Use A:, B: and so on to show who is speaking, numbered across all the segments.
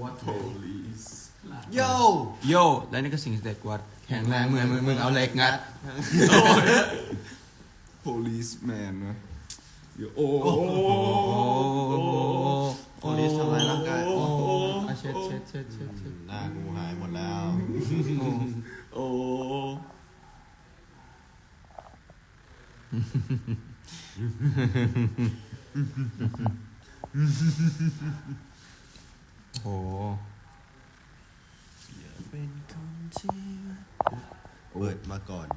A: What police
B: โย่
C: โยและนี่ก็สิ่งเด็กวัดแข็งแรงเหมือนมึงมึงเอาเหล็กงัด
A: policeman นะเดี๋ยวโอ้
C: โอ้โห
B: โพลิสทำร้ายร่างกาย
C: โอ้โหอะเช็ดเช็ดเช็ดเช็ดเช็ด
B: หน้ากูหายหมดแล้ว
A: โอ้
C: โอ้โห
B: เป็นคนที่เปิดมาก่อน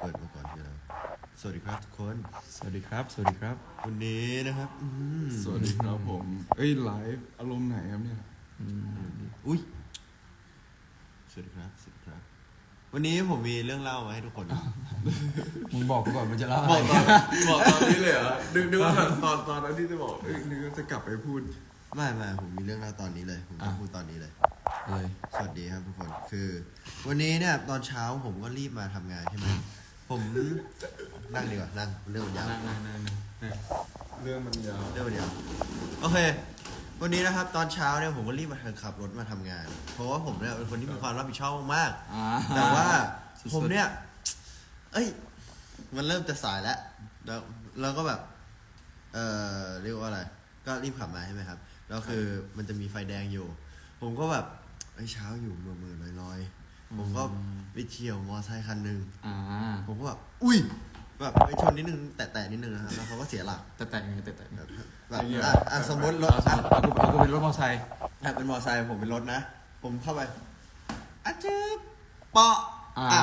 B: เปิดมาก่อนคืออะไรสวัสดีครับทุกคน
C: สวัสดีครับ สวัสดีครับ
B: วันนี้นะครับอืม
A: สวัสดีครับผม เอ้ยไลฟ์อารมณ์ไหนครับเนี่ย
B: อุ้ยสวัสดีครับ สวัสดีครับ วันนี้ผมมีเรื่องเล่ามาให้ทุกคน
C: มึงบอกกูก่อนมันจะเล่า
A: บ
C: อะ
A: อก
C: ไร
A: ตอนบอกตอนนี้เลยเหรอนึกนึกว่าตอนตอนนั้นที่จะบอกเอ้ยนึกว่าจะกลับไปพูด
B: ไม่ไม่ผมมีเรื่องเล่าตอนนี้เลย ผมจะพูดตอนนี้เลย
C: เลย
B: สวัสดีครับทุกคน คือ วันนี้เนี่ยตอนเช้าผมก็รีบมาทำงานใช่ไหมผมนั่งดีกว่านั่งเรื่องมันยาว
C: นั่งนั่งนั่งนั่ง
A: เรื่องมันยาว
B: เรื่องมันยาวโอเค วันนี้นะครับตอนเช้าเนี่ยผมก็รีบมาขับรถมาทำงาน เพราะว่าผมเนี่ยเป็นคนที่มีความรับผิดชอบมาก
C: อ่า
B: ๆแต่ว่า
C: สุดๆ
B: ผมเนี่ยเอ้ย มันเริ่มจะสายแล้วแล้วแล้วก็แบบ เออเรียกว่าอะไร ก็รีบขับมาใช่ไหมครับแล้วคือมันจะมีไฟแดงอยู่ ผมก็แบบไอ้ยเช้าอยู่เมื่อเมื่อลอยๆผมก็ไปเฉี่ยวมอไซค์คันหนึ่ง
C: อ่า
B: ผมก็แบบอุ้ยแบบไปชนนิดนึงแตะๆนิดนึงนะครับแล้วเขาก็เสียหลัก
C: แต่แต่ยังไงแต่แต่
B: แบบแบบอะอะสมมติรถ
C: เอาสม
B: อะ
C: มติเอากูเอากูเป็นรถมอเตอร์ไซค์
B: อะเป็นมอไซค์ผมเป็นรถนะ ผมเข้าไปอะจืบเปาะ
C: อ่า
B: อะ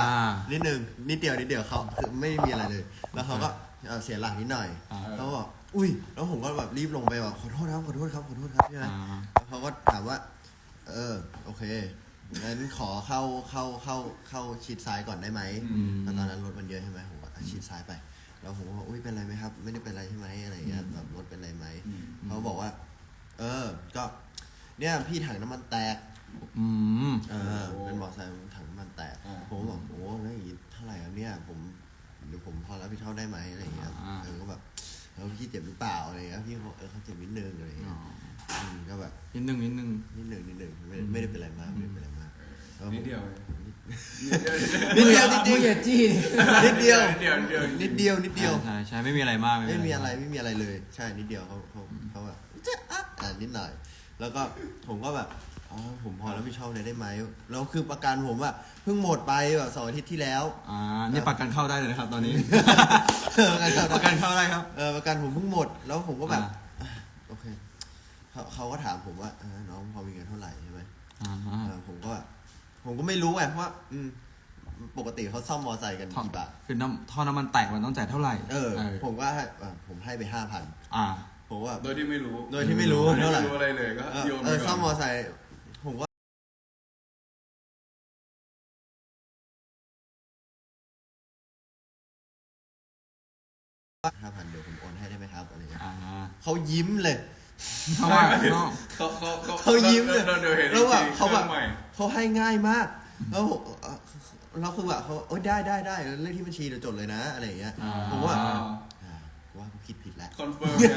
B: นิดนึงนิดเดียวนิดเดียวเขาคือไม่มีอะไรเลย แล้วเขาก็เอ่อเสียหลักนิดหน่อย
C: อ่า
B: แล้วก็บอกอุ้ย แล้วผมก็แบบรีบลงไปแบบขอโทษครับขอโทษครับขอโทษครับใช่ไหม
C: อ่า
B: แล้วเขาก็ถามว่า เออ โอเค งั้นขอเข้า เข้า เข้า เข้าชิดซ้ายก่อนได้ไหม
C: อืม
B: แล้วตอนนั้นรถมันเยอะใช่ไหมผมก็อะชิดซ้ายไป แล้วผมก็บอกอุ้ย เป็นไรไหมครับ ไม่ได้เป็นไรใช่ไหมอะไรอย่างเงี้ย แบบรถเป็นไรไหม เขาบอกว่า เออ ก็ เนี่ยพี่ถังน้ำมันแตก
C: อืม
B: เออ เป็นมอเตอร์ไซค์ถังน้ำมันแตก
A: อ่า
B: ผมก็บอกโอ้ไม่อย่างงี้เท่าไหร่ครับเนี่ยผมเดี๋ยวผมพอรับผิดชอบได้ไหมอะไรอย่างเงี้ย
C: อ่า
B: เออก็แบบแล้วพี่เจ็บหรือเปล่าอะไรอย่างเงี้ยพี่เขาเออเขาเจ็บนิดนึงอะไรอย่างเงี้
C: อ๋
B: ย
C: อ
B: อืมก็แบบ
C: นิดนึงนิดนึง
B: นิดหนึ่งนิดหนึ่งไม่ไม่ได้เป็นอะไรมากไม่ได้เป็นอะไรมากแล้วผม
A: นิดเดียวเอง
B: นิดเดียวนิดเดียว
C: มึงอย่าจี้ดิ
B: นิดเดียว
A: นิดเดียวนิดเดียว
B: นิดเดียว นิดเดียว
C: ใช่ใช่ไม่มีอะไรมาก
B: ไม่มีอะไรไม่มีอะไรเลย ใช่นิดเดียวเขาเขาเขาแบบจะอะอ่านิดหน่อย แล้วก็ผมก็แบบ อ๋อผมพอรับผิดชอบเลยได้ไหมแล้วคือประกันผมอะเพิ่งหมดไปแบบสองอาทิตย์ที่แล้ว
C: อ่านี่ประกันเข้าได้เลยนะครับ ตอนนี้
B: ประกันเข้า
C: ประกันเข้าได้ครับ
B: เออประกันผมเพิ่งหมด แล้วผมก็แบบ
C: อ่า
B: อะโอเคเขาเขาก็ถามผมว่าเออน้องพอมีเงินเท่าไหร่ใช่ไหม
C: อ่า
B: เออผมก็แบบผมก็ไม่รู้ไงเพราะว่า อืม ปกติเขาซ่อมมอไซค์กัน
C: ท่อ
B: กี่บาท
C: คือน้ำท่อน้ำมันแตกมันต้องจ่ายเท่าไหร่
B: เออ ผมก็ให้อะผมให้ไปห้าพัน
C: อ่า
B: ผมว่า
A: โดยที่ไม่รู้
B: โดยที่ไม่รู้
A: โดยที่
B: เท่าไหร่
A: ไม่รู้อะไรเลยก็
B: เออ
A: โยน
B: เอ
A: ไป
B: อ
A: ก่
B: ซ่อมมอ
A: อน
B: ไซค์ ห้าพันเดี๋ยวผมโอนให้ได้ไหมครับอะไรเงี้ย
C: อ่า
B: เขายิ้มเลย
C: เพราะว่าเนาะ
A: เขาเขา
B: เขายิ้มเลย
A: เราเดี๋ยวเห็น
B: แล้วแบบ
A: อีกที
B: เขาแบบ
A: ครื่องใหม่
B: เขาให้ง่ายมากแล้วผมเอ่อเราคือแบบเขาโอ้ยได้ได้ได้เลขที่บัญชีเดี๋ยวจดเลยนะอะไรอย่างเงี้ย
C: อ่า
B: ผมว่า
A: อ่า
B: อ่ากูว่ากูคิดผิดแล้ว
A: คอนเฟิร์มเนี่ย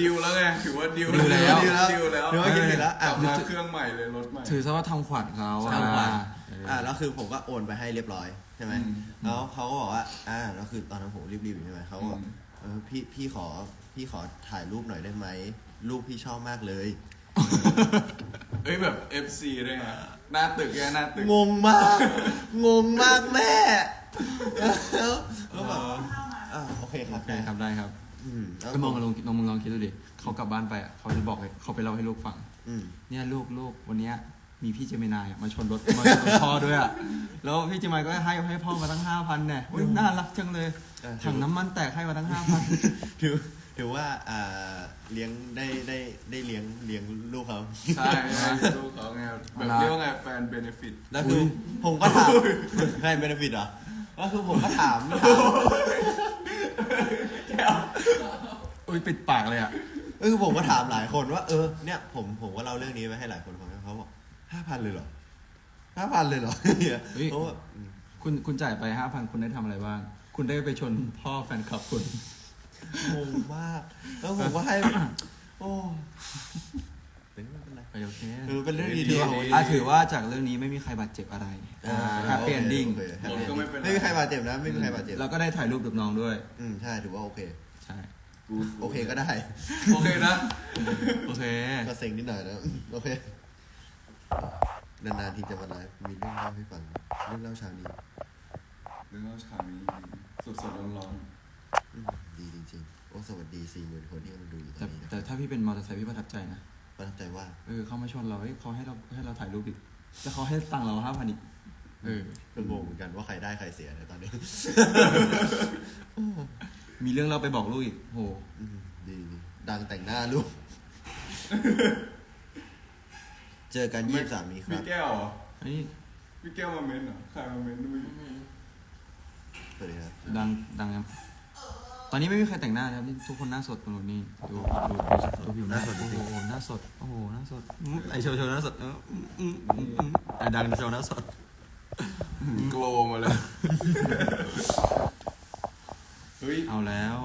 A: ดิวแล้วไงถือว่าดิว
C: ดิวแล้ว
A: ดิวแล้วดิวแล้ว
B: ถือว่าคิดผิดแล้ว
A: ก
B: อะ
A: ลับมาเครื่องใหม่เลยรถใหม่
C: ถือซะว่าทำขวัญเขา
B: ทำขวัญ
C: เอออ
B: อ่าแล้วคือผมก็โอนไปให้เรียบร้อยใช่ไหม
A: อืม
B: แล้วเขาก็บอกว่าอ่าแล้วคือตอนนั้นผมรีบๆอยู่ใช่ไหมเขาก็บอก
A: อืม
B: เออพี่พี่ขอพี่ขอถ่ายรูปหน่อยได้ไหมรูปพี่ชอบมากเลย
A: เอ้ยแบบ FC ด้วยไงหน้าตึกไงหน้าตึก
B: งงมาก งงมากแม่แล้วแล้วแบบอ่าโอเคครับ
C: โอเคครับได้ครับ
B: อืมแล้ว
C: แล้วมองลองลองมึงลองคิดดูดิเขากลับบ้านไปอะเขาจะบอกให้เขาไปเล่าให้ลูกฟัง
B: อืม
C: เนี่ยลูกลูกวันเนี้ย มีพี่เจมินายอะมาชนรถมาชนพ่อด้วยอะ แล้วพี่เจมินายก็ให้ให้พ่อมาตั้งห้าพันเนี่ยอุ๊ยน่ารักจังเลย
B: เออ
C: ถังน้ำมันแตกให้มาตั้งห้าพัน
B: ถือถือว่าอ่าเลี้ยงได้ได้ได้เลี้ยงเลี้ยงลูกเขา
A: ใช่ใช่ลูกเขาไงแบบเรียกว่าไงแฟนเบนฟิต
B: แล้วคือผมก็ถามให้เบนฟิตเหรอแล้วคือผมก็ถามถาม
C: อุ้ยปิดปากเลยอะ
B: เออผมก็ถามหลายคนว่าเออเนี่ยผมผมก็เล่าเรื่องนี้ไปให้หลายคนฟังเขาบอกห้า พันเลยเหรอห้าพันเลยเหรอเนี่ย
C: เฮ้ย
B: เพราะว่าอืม
C: คุณคุณจ่ายไปห้าพันคุณได้ทำอะไรบ้าง คุณได้ไปชนพ่อแฟนคลับคุณ
B: งงมาก แล้วผมก็ให้ โอ้ไม่เป็นไร
C: โอเค
B: เออเป็นเรื่องดีที่ว่า
C: อะถือว่าจากเรื่องนี้ไม่มีใครบาดเจ็บอะไร
B: อ่า
C: แฮปปี้เอนดิ้ง
B: โค happy
A: ผมก็ไม่เป็นไร
B: ไม่มีใครบาดเจ็บนะไม่มีใครบาดเจ็บ
C: แล้วก็ได้ถ่ายรูปกับน้องด้วย
B: อืมใช่ถือว่าโอเค
C: ใช่
B: โอเคก็ได้
A: โอเคนะ
C: โอเค
B: ก็เซ็งนิดหน่อยนะ โอเค นานๆทีจะมาไลฟ์มีเรื่องเล่าให้ฟังเรื่องเล่าเช้านี้
A: เรื่องเล่าเช้านี้สดสดๆร้อน
B: อืมดีจริงๆโอ้สวัสดีสี่หมื่นคนที่กำลังดูอยู่ตอ
C: แต่
B: นนี้นะ
C: แต่ถ้าพี่เป็นมอเตอร์ไซค์พี่ประทับใจนะ
B: ประทับใจว่า
C: เออเขามาชวนเราเฮ้ยเขาให้เราให้เราถ่ายรูปอีกแล้วเขาให้ตังค์เราห้าพันอีกเออ
B: ก็งงเหมือนกันว่าใครได้ใครเสียในตอนนี้
C: มีเรื่องเราไปบอกลูกอีกโห
B: อืมดีดีดังแต่งหน้าลูก เจอกันยี่สิบสามนี้ค
A: ๆมี
B: รับ
A: แก้วเหรอ
C: เฮ้ย
A: มีแก้วมาเม้นเหรอใครมาเม้นไม่รู้
B: สวัสดีครับ
C: ดังดังยังตอนนี้ไม่มีใครแต่งหน้านะครับนี่ทุกคนหน้าสดกันหมดนี่ดูดูดูดูผิวหน้า
B: หน้าสดจริง
C: โอ้โหหน้าสดโอ้โหหน้าสดอืมไอโชว์โชว์หน้าสดเอออืมอืมอืมอืมอะดังโชว์หน้าสด
A: โกลมาเลย เฮ้ย
C: เอาแล้ว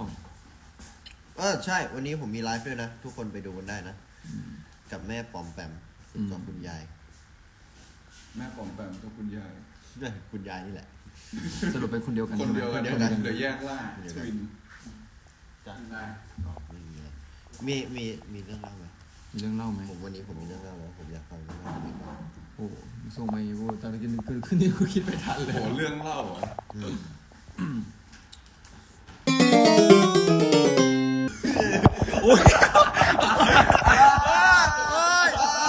B: เออใช่ วันนี้ผมมีไลฟ์ด้วยนะ ทุกคนไปดูกันได้นะ กับแม่ปอมแปม ซึ่งกับคุณยาย
A: แม่ปอมแปมกับคุณยาย
B: เอ้ยคุณยายนี่แหละ
C: สรุปเป็นคนเดียวกัน
A: คนเดียวกัน
B: คนเดียวกัน
A: เดี๋ยวแยกล่าง
B: คนเดียว
A: ท
B: กัน
A: วิน
B: จ้ะ
A: ได้
B: อ๋อไม่มีอะไรมีมีมีเรื่องเล่าไหม
C: มีเรื่องเล่าไหม
B: ผมวันนี้ผมมีเรื่องเล่าแล้วผมอยากฟังเรื่องเล่าดีกว่า
C: โอ้โหส่งมาอีกโอ้ตอนนี้คือขึ้นนี่กูคิดไม่ทันเลย
A: โหเรื่องเล่าเหรอ
B: อืม
C: โอ้ย